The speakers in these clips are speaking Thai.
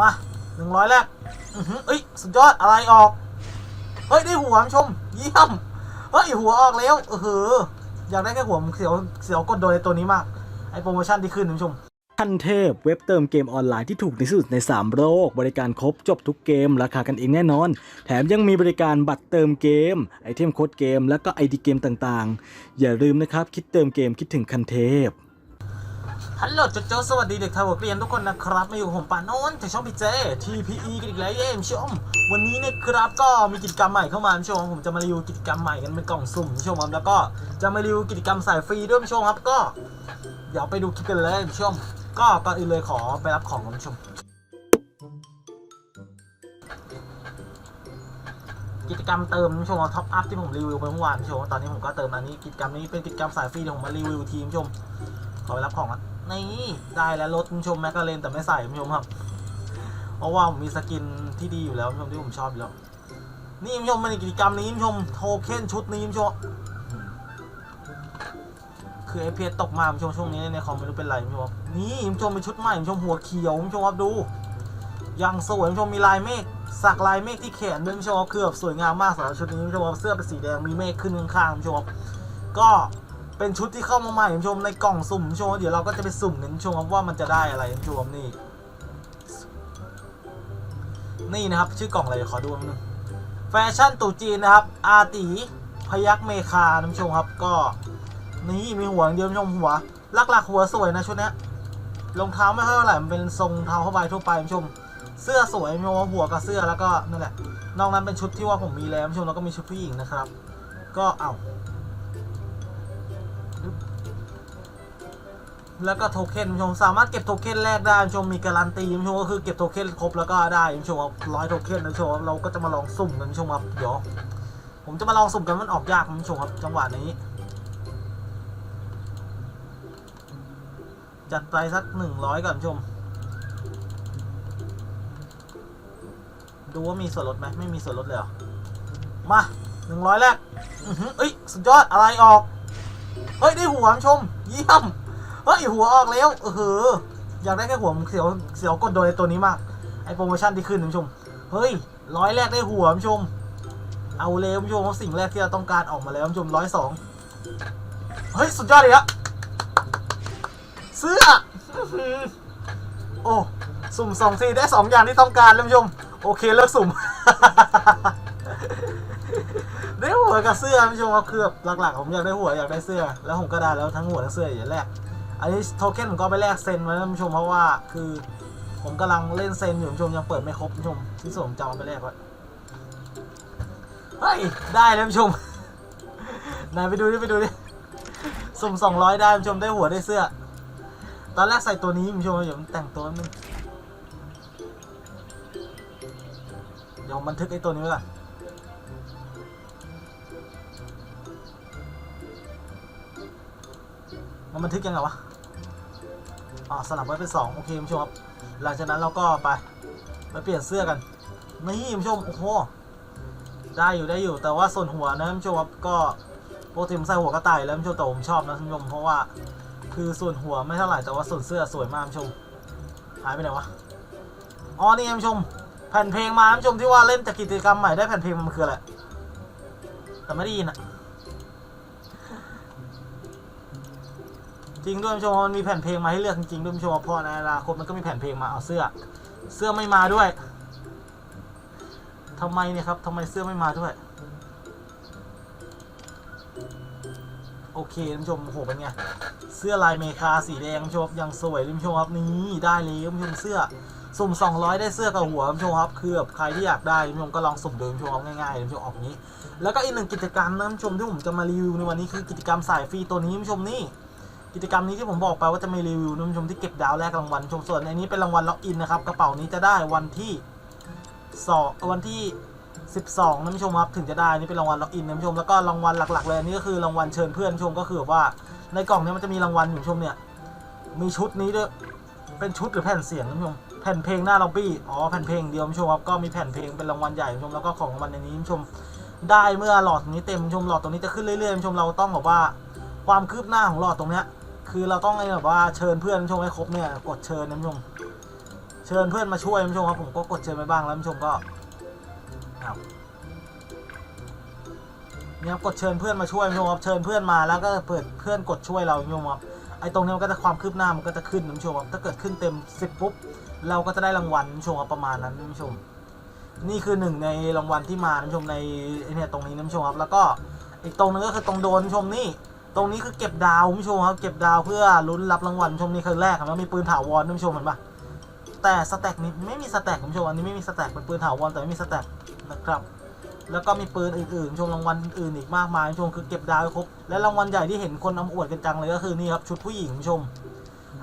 มาหนึ่งร้อยแรกอือหือเอ้ยสุดยอดอะไรออกเฮ้ยได้หัวคุณผู้ชมเยี่ยมเฮ้ยหัวออกแล้วเออเหออยากได้แค่หัวมเสียวเสียวกดโดนในตัวนี้มากไอโปรโมชั่นที่ขึ้นคุณผู้ชมทันเทพเว็บเติมเกมออนไลน์ที่ถูกที่สุดใน 3 โลก บริการครบจบทุกเกม ราคากันเองแน่นอน แถมยังมีบริการบัตรเติมเกม ไอเทมโค้ดเกม แล้วก็ไอดีเกมต่างๆ อย่าลืมนะครับ คิดเติมเกมคิดถึงคันเทพ ฮัลโหลโจโจสวัสดีเด็กไทยหัวเกรียนทุกคนนะครับ มาอยู่กับผมปานโนนจากช่องพีเจ TPE กันอีกแล้วเย้คุณผู้ชม วันนี้เนี่ยครับก็มีกิจกรรมใหม่เข้ามาผู้ชมผมจะมารีวิวกิจกรรมใหม่กันเป็นกล่องสุ่มผู้ชมครับแล้วก็จะมารีวิวกิจกรรมสายฟรีด้วยผู้ชมครับก็เดี๋ยวไปดูคลิปกันเลยผู้ชม ก็ก่อนอื่นเลยขอไปรับของคุณผู้ชม กิจกรรมเติมผู้ชมท็อปอัพที่ผมรีวิวไปเมื่อวานผู้ชมตอนนี้ผมก็เติมอันนี้กิจกรรมนี้เป็นกิจกรรมสายฟรีเดี๋ยวผมมารีวิวทีมคุณผู้ชมขอไปรับของอะ นี่ได้แล้วรถคุณผู้ชมแมกกาเลนแต่ไม่ใส่คุณผู้ชมครับ เพราะว่าผมมีสกินที่ดีอยู่แล้วคุณผู้ชมที่ผมชอบอยู่แล้ว นี่คุณผู้ชมมันในกิจกรรมนี้คุณผู้ชมโทเค็นชุดนี้คุณผู้ชมคือไอเพตกมาคุณผู้ชมช่วงนี้ในคอมไม่รู้เป็นไรคุณผู้ชมครับนี่คุณผู้ชมเป็นชุดใหม่คุณผู้ชมหัวเขียวคุณผู้ชมครับดูยังสวยคุณผู้ชมมีลายเมฆสักลายเมฆที่แขนด้วยคุณผู้ชมครับคือแบบสวยงามมากสำหรับชุดนี้คุณผู้ชมครับเสื้อเป็นสีแดงมีเมฆขึ้นข้างๆคุณผู้ชมครับก็ เป็นชุดที่เข้ามาใหม่คุณผู้ชมในกล่องสุ่มคุณผู้ชมเดี๋ยวเราก็จะไปสุ่มกันคุณผู้ชมครับว่ามันจะได้อะไรคุณผู้ชมนี่ นี่นะครับ ชื่อกล่องอะไรขอดูนิดนึงแฟชั่นตู่จีนนะครับ อาตีพยักเมคาท่านผู้ชมครับก็ นี่มีหัวเดียวท่านผู้ชมหัวหลักๆหัวสวยนะชุดนี้รองเท้าไม่ค่อยเท่าไหร่มันเป็นทรงเท้าผ้าใบทั่วไปท่านผู้ชม เสื้อสวยท่านผู้ชมหัวกับเสื้อแล้วก็นั่นแหละนอกนั้นเป็นชุดที่ว่าผมมีแล้วท่านผู้ชมแล้วก็มีชุดผู้หญิงนะครับ ก็เอา แล้วก็โทเค็นคุณผู้ชมสามารถเก็บโทเค็นแรกได้คุณผู้ชมมีการันตีคุณผู้ชมก็คือเก็บโทเค็นครบแล้วก็ได้คุณผู้ชมร้อยโทเค็นคุณผู้ชมเราก็จะมาลองสุ่มกันคุณผู้ชมครับเดี๋ยวผมจะมาลองสุ่มกันมันออกยากคุณผู้ชมครับจังหวะนี้ จัดไปสักหนึ่งร้อยก่อนคุณผู้ชมดูว่ามีส่วนลดไหมไม่มีส่วนลดเลยเหรอมาหนึ่งร้อยแรกอื้อหือเอ้ยสุดยอดอะไรออกเฮ้ยได้หัวคุณผู้ชมเยี่ยม เฮ้ยหัวออกแล้วเออออยากได้แค่หัวมเสียวเสียวกดโดนในตัวนี้มาก ไอโปรโมชั่นที่ขึ้นคุณผู้ชม เฮ้ยร้อยแรกได้หัวคุณผู้ชม เอาเลยคุณผู้ชมสิ่งแรกที่เราต้องการออกมาแล้วคุณผู้ชมร้อยสองเฮ้ยสุดยอดเลยอะเสื้อโอ้สุ่มสองทีได้สองอย่างที่ต้องการคุณผู้ชมโอเคเลิกสุ่มได้หัวกับเสื้อคุณผู้ชมครับคือบหลักๆผมอยากได้หัวอยากได้เสื้อ แล้วผมก็ได้แล้วทั้งหัวทั้งเสื้ออย่างแรก อันนี้โทเค็นผมก็ไปแลกเซ็นไว้นะคุณผู้ชมเพราะว่าคือผมกำลังเล่นเซ็นอยู่คุณผู้ชมยังเปิดไม่ครบคุณผู้ชมที่ส่งจำเอาไปแลกไว้เฮ้ยได้แล้วคุณผู้ชมนายไปดูดิไปดูดิสุ่มสองร้อยได้คุณผู้ชมได้หัวได้เสื้อ ตอนแรกใส่ตัวนี้คุณผู้ชมเดี๋ยวมันแต่งตัวนึงเดี๋ยวบันทึกไอ้ตัวนี้ไว้ก่อนมันบันทึกยังไงวะ อ๋อสลับไว้เป็นสองโอเคคุณผู้ชมครับ หลังจากนั้นเราก็ไปไปเปลี่ยนเสื้อกัน นี่คุณผู้ชม โอ้โห ได้อยู่ได้อยู่ แต่ว่าส่วนหัวนะคุณผู้ชมครับ ก็โปกติผมใส่หัวกระต่ายแล้วคุณผู้ชมแต่ผมชอบนะคุณผู้ชม เพราะว่าคือส่วนหัวไม่เท่าไหร่แต่ว่าส่วนเสื้อสวยมากคุณผู้ชม หายไปไหนวะ อ๋อ นี่คุณผู้ชม แผ่นเพลงมาคุณผู้ชมที่ว่าเล่นจากกิจกรรมใหม่ได้แผ่นเพลงมันคืออะไร แต่ไม่ได้ยินอะ จริงด้วยคุณผู้ชมมันมีแผ่นเพลงมาให้เลือกจริงๆด้วยคุณผู้ชมพราะในอนาคตมันก็มีแผ่นเพลงมาเอาเสื้อ เสื้อไม่มาด้วยทำไมเนี่ยครับทำไมเสื้อไม่มาด้วย โอเคคุณผู้ชมโหเป็นไงเสื้อลายเมคาสีแดงคุณผู้ชมยังสวยเลยคุณผู้ชมครับนี่ได้เลยคุณผู้ชมเสื้อสุ่ม 200 ได้เสื้อกับหัวคุณผู้ชมครับคือแบบใครที่อยากได้คุณผู้ชมก็ลองสุ่มดูคุณผู้ชมครับง่ายๆคุณผู้ชมออกนี้ แล้วก็อีกหนึ่งกิจกรรมนะคุณผู้ชมที่ผมจะมารีวิวในวันนี้คือกิจกรรมสายฟรีตัวนี้คุณผู้ชมนี่ กิจกรรมนี้ที่ผมบอกไปว่าจะมีรีวิวนะคุณผู้ชมที่เก็บดาวแรกรางวัลชมส่วนอันนี้เป็นรางวัลล็อกอินนะครับกระเป๋านี้จะได้วันที่สองวันที่ 12นะคุณผู้ชมครับถึงจะได้นี่เป็นรางวัลล็อกอินนะคุณผู้ชมแล้วก็รางวัลหลักๆเลยอันนี้ก็คือรางวัลเชิญเพื่อนชมก็คือแบบว่าในกล่องนี้มันจะมีรางวัลอยู่ชมเนี่ยมีชุดนี้ด้วยเป็นชุดหรือแผ่นเสียงคุณผู้ชมแผ่นเพลงหน้าล็อบบี้อ๋อแผ่นเพลงเดียวคุณผู้ชมครับก็มีแผ่นเพลงเป็นรางวัลใหญ่คุณผู้ชมแล้วก็ของรางวัลในนี้คุณผู้ชมได้เมื่อหลอดตรงนี้เต็มชมหลอดตรงนี้จะขึ้นเรื่อยๆคุณผู้ชมเราต้องแบบว่าความคืบหน้าของหลอดตรงเนี้ย คือเราต้องแบบว่าเชิญเพื่อนชมให้ครบเนี่ยกดเชิญนะผู้ชมเชิญเพื่อนมาช่วยนผู้ชมครับผมก็กดเชิญไปบ้างแล้วนผู้ชมก็อ้าวเนี่ยครับกดเชิญเพื่อนมาช่วยนผู้ชมครับเชิญเพื่อนมาแล้วก็เปิดเพื่อนกดช่วยเรานผู้ชมครับไอ้ตรงนี้มันก็จะความคืบหน้ามันก็จะขึ้นนผู้ชมครับถ้าเกิดขึ้นเต็มสิบปุ๊บเราก็จะได้รางวัลนผู้ชมครับประมาณนั้นนผู้ชม นี่คือหนึ่งในรางวัลที่มานผู้ชมในไอ้เนี่ยตรงนี้นผู้ชมครับแล้วก็อีกตรงนึงก็คือตรงโดนนผู้ชมนี่ ตรงนี้คือเก็บดาวท่านผู้ชมครับเก็บดาวเพื่อลุ้นรับรางวัลผู้ชมนี่คือแรกครับแล้วมีปืนถาวรท่านผู้ชมเห็นปะแต่สแต็กนี้ไม่มีสแต็กผู้ชมอันนี้ไม่มีสแต็กเป็นปืนถาวรแต่ไม่มีสแต็กนะครับแล้วก็มีปืนอื่นๆชมรางวัลอื่นอีกมากมายชมคือเก็บดาวครบและรางวัลใหญ่ที่เห็นคนอามาอวดกันจังเลยก็คือนี่ครับชุดผู้หญิงชม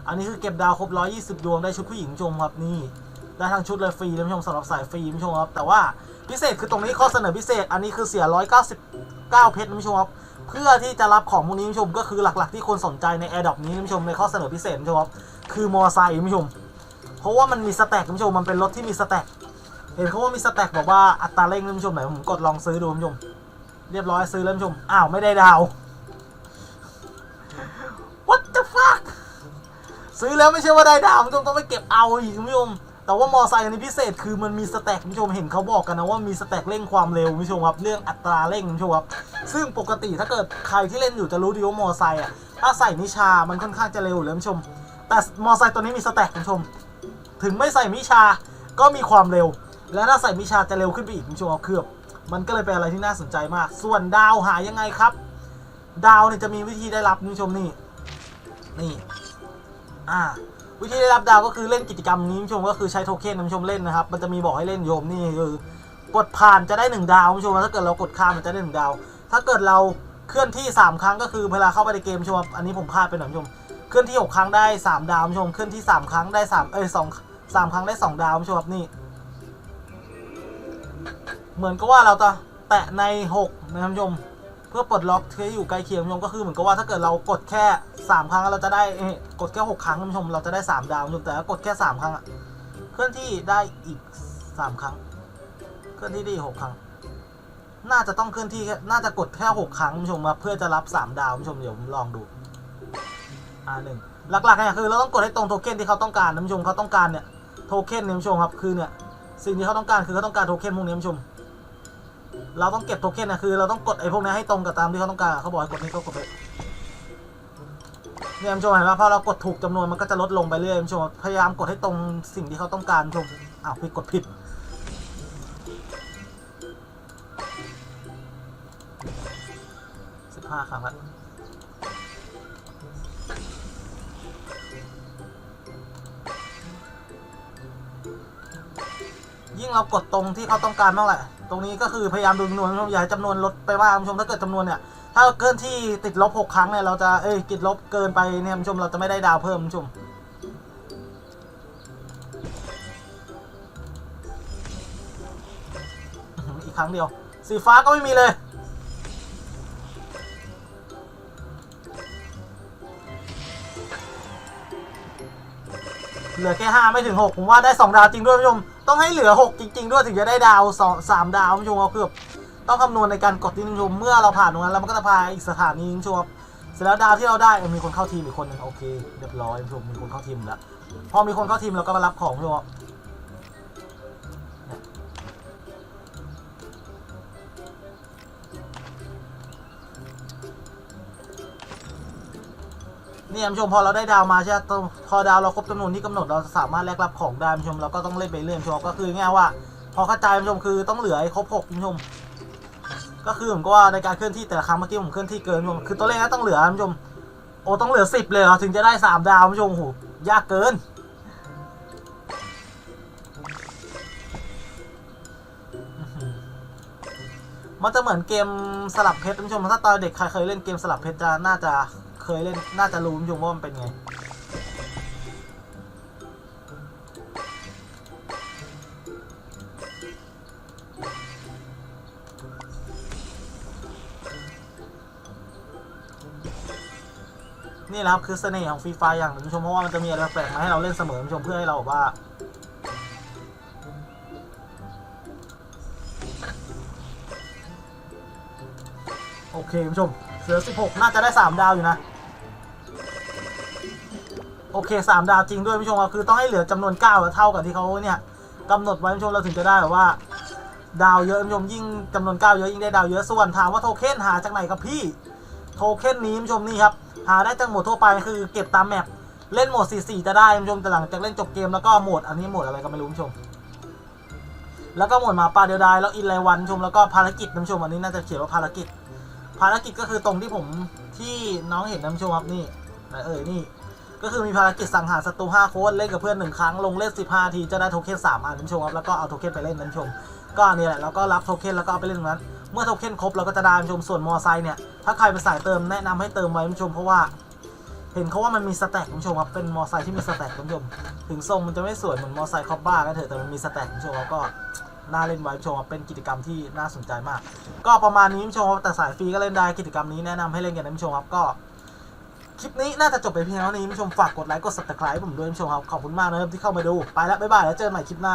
อันนี้คือเก็บดาวครบ120 ดวงได้ชุดผู้หญิงชมครับนี่ได้ทั้งชุดเลยฟรีท่านผู้ชมสำหรับสายฟรีท่านผู้ชมครับแต่ว่าพิเศษคือตรงนี้ข้อเสนอพิเศษอันนี้คือเสีย 199 เพชรท่านผู้ชมครับ เพื่อที่จะรับของพวกนี้ผู้ชมก็คือหลักๆ ที่คนสนใจใน a อ r d r o p นี้ผู้ชมในข้อเสนอพิเศษผู้ชมครับคือมอไซค์ผู้ชม เพราะว่ามันมีสแต็กผู้ชมมันเป็นรถที่มีสแต็กเห็นเขาว่ามีสแต็กบอกว่าอัตราเร่งผู้ชมไหนผมกดลองซื้อดูผู้ชม เรียบร้อยซื้อแล้วผู้ชมอ้าวไม่ได้ดาว what the fuck ซื้อแล้วไม่ใช่ว่าได้ดาวคุณผู้ชมต้องไปเก็บเอาอีกคุณผู้ชม แต่ว่ามอไซค์อันนี้พิเศษคือมันมีสแต็กคุณผู้ชมเห็นเขาบอกกันนะว่ามีสแต็กเร่งความเร็วคุณผู้ชมครับเรื่องอัตราเร่งคุณผู้ชมครับซึ่งปกติถ้าเกิดใครที่เล่นอยู่จะรู้ดีว่ามอไซค์อะถ้าใส่นิชามันค่อนข้างจะเร็วอยู่แล้วคุณผู้ชม แต่มอไซค์ตัวนี้มีสแต็กคุณผู้ชม ถึงไม่ใส่มิชาก็มีความเร็ว และถ้าใส่มิชาจะเร็วขึ้นไปอีกคุณผู้ชมครับคือบมันก็เลยเป็นอะไรที่น่าสนใจมาก ส่วนดาวหายังไงครับ ดาวเนี่ยจะมีวิธีได้รับคุณผู้ชมนี่นี่อ่า วิธีได้รับดาวก็คือเล่นกิจกรรมนี้คุณผู้ชมก็คือใช้โทเค็นคุณผู้ชมเล่นนะครับ มันจะมีบอกให้เล่นโยมนี่คือกดผ่านจะได้หนึ่งดาวคุณผู้ชมถ้าเกิดเรากดข้ามมันจะได้หนึ่งดาว ถ้าเกิดเราเคลื่อนที่ 3 ครั้งก็คือเวลาเข้าไปในเกมชมอันนี้ผมพลาดไปหน่อยชมเคลื่อนที่ 6 ครั้งได้ 3 ดาวชมเคลื่อนที่ 3 ครั้งได้ 3 เอ้ยสองสามครั้งได้ 2 ดาวชมนี่ เหมือนกับว่าเราจะแตะใน 6 นะครับคุณผู้ชม พื่อปลดล็อกที่อยู่ใกล้เคียงคุณผู้ชมก็คือเหมือนกับว่าถ้าเกิดเรากดแค่ 3 ครั้งเราจะได้กดแค่ 6 ครั้งคุณผู้ชมเราจะได้ 3 ดาวคุณผู้ชมแต่ถ้ากดแค่ 3 ครั้งเคลื่อนที่ได้อีก 3 ครั้ง เคลื่อนที่ได้อีก6ครั้ง น่าจะต้องเคลื่อนที่แค่น่าจะกดแค่ 6 ครั้งคุณผู้ชมครับเพื่อจะรับ 3 ดาวคุณผู้ชมเดี๋ยวผมลองดูอ่าหนึ่งหลักๆเนี่ยคือเราต้องกดให้ตรงโทเค็นที่เขาต้องการคุณผู้ชมเขาต้องการเนี่ยโทเค็นเนี่ยคุณผู้ชมครับคือเนี่ยสิ่งที่เขาต้องการคือเขาต้องการโทเค็นพวกนี้คุณผู้ชม เราต้องเก็บโทเค็นนะคือเราต้องกดไอ้พวกนี้ให้ตรงกับตามที่เขาต้องการเขาบอกให้กดนี้ก็กดไปเนี่ยคุณผู้ชมเห็นไหมพอเรากดถูกจำนวนมันก็จะลดลงไปเรื่อยคุณผู้ชมพยายามกดให้ตรงสิ่งที่เขาต้องการชมอ้าวผิดกดผิดสิบห้าครั้งละยิ่งเรากดตรงที่เขาต้องการมากแหละ ตรงนี้ก็คือพยายามดูจำนวนคุณผู้ชมอย่าให้จำนวนลดไปมากคุณผู้ชมถ้าเกิดจำนวนเนี่ยถ้าเกินที่ติดลบหกครั้งเนี่ยเราจะเอ้ยติดลบเกินไปเนี่ยคุณผู้ชมเราจะไม่ได้ดาวเพิ่มคุณผู้ชมอีกครั้งเดียว สีฟ้าก็ไม่มีเลยเหลือแค่ห้าไม่ถึงหกผมว่าได้สองดาวจริงด้วยคุณผู้ชม ต้องให้เหลือหกจริง ๆ ด้วยถึงจะได้ดาวสองสามดาวคุณผู้ชมเอาคือบต้องคำนวณในการกดที่คุณผู้ชมเมื่อเราผ่านตรงนั้นแล้วมันก็จะพาอีกสถานีคุณผู้ชมครับเสร็จแล้วดาวที่เราได้มีคนเข้าทีมอีกคนหนึ่งโอเคเรียบร้อยคุณผู้ชมมีคนเข้าทีมแล้วพอมีคนเข้าทีมเราก็มารับของคุณผู้ชมครับ เนี่ยคุณผู้ชมพอเราได้ดาวมาใช่ไหมตรงพอดาวเราครบจำนวนที่กำหนดเราสามารถแลกรับของได้คุณผู้ชมเราก็ต้องเล่นไปเรื่อยผู้ชมก็คือง่ายว่า พอเข้าใจคุณผู้ชมคือต้องเหลือให้ครบหกคุณผู้ชมก็คือผมก็ว่าในการเคลื่อนที่แต่ละครั้งเมื่อกี้ผมเคลื่อนที่เกินคุณผู้ชมคือตัวเลขนั้นต้องเหลือคุณผู้ชมโอ้ต้องเหลือสิบเลยเหรอถึงจะได้สามดาวคุณผู้ชมโหยากเกินมันจะเหมือนเกมสลับเพชรคุณผู้ชม ถ้าตอนเด็กใครเคยเล่นเกมสลับเพชรจะน่าจะ เคยเล่นน่าจะรู้คุณผู้ชมว่ามันเป็นไงนี่แหละครับคือเสน่ห์ของฟรีไฟอย่างหนึ่งคุณผู้ชมเพราะว่ามันจะมีอะไรแปลกมาให้เราเล่นเสมอคุณผู้ชมเพื่อให้เราแบบว่า โอเคคุณผู้ชมเหลือ 16 น่าจะได้ 3 ดาวอยู่นะ โอเคสามดาวจริงด้วยผู้ชมครับคือต้องให้เหลือจำนวนเก้าเท่ากับที่เขาเนี่ยกำหนดไว้ผู้ชมเราถึงจะได้แบบว่า ดาวเยอะผู้ชมยิ่งจำนวนเก้าเยอะยิ่งได้ดาวเยอะส่วนถามว่าโทเค็นหาจากไหนครับพี่โทเค็นนี้ผู้ชมนี่ครับหาได้จากโหมดทั่วไปคือเก็บตามแมปเล่นโหมด 4-4 จะได้ผู้ชมแต่หลังจากเล่นจบเกมแล้วก็โหมดอันนี้โหมดอะไรก็ไม่รู้ผู้ชม แล้วก็โหมดหมาป่าเดียวดายแล้วอินไลวันชมแล้วก็ภารกิจผู้ชมอันนี้น่าจะเขียนว่าภารกิจ ภารกิจก็คือตรงที่ผมที่น้องเห็นผู้ชมครับนี่เอ่ยนี่ ก็คือมีภารกิจสังหารศัตรู5โคนเล่นกับเพื่อนหนึ่งครั้งลงเล่น15ทีจะได้โทเค็น3อันนะผู้ชมครับแล้วก็เอาโทเค็นไปเล่นนะผู้ชม ก็อันนี่แหละแล้วก็รับโทเค็นแล้วก็เอาไปเล่นตรงนั้น เมื่อโทเค็นครบเราก็จะได้ชมส่วนมอไซค์เนี่ยถ้าใครเป็นสายเติมแนะนำให้เติมไว้ผู้ชม เพราะว่า เห็นเขาว่ามันมีสแต็กผู้ชมครับเป็นมอไซค์ที่มีสแต็กผู้ชม ถึงทรงมันจะไม่สวยเหมือนมอไซค์คอบบ้าก็เถอะแต่มันมีสแต็กผู้ชมครับก็น่าเล่นไว้ผู้ชมครับเป็นกิจกรรมที่น่าสนใจมาก ก็ประมาณนี้ชมครับแต่สายฟรีก็เล่นได้กิจกรรมนี้แนะนำให้เล่นกันนะชมครับก็ ลิปนี้น่าจะจบไปเพียงเท่านี้ผู้ชมฝากกดไลค์กด subscribe ผมด้วยผู้ชมครับขอบคุณมากนะครับที่เข้ามาดูไปแล้วบ๊ายบายแล้วเจอกันใหม่คลิปหน้า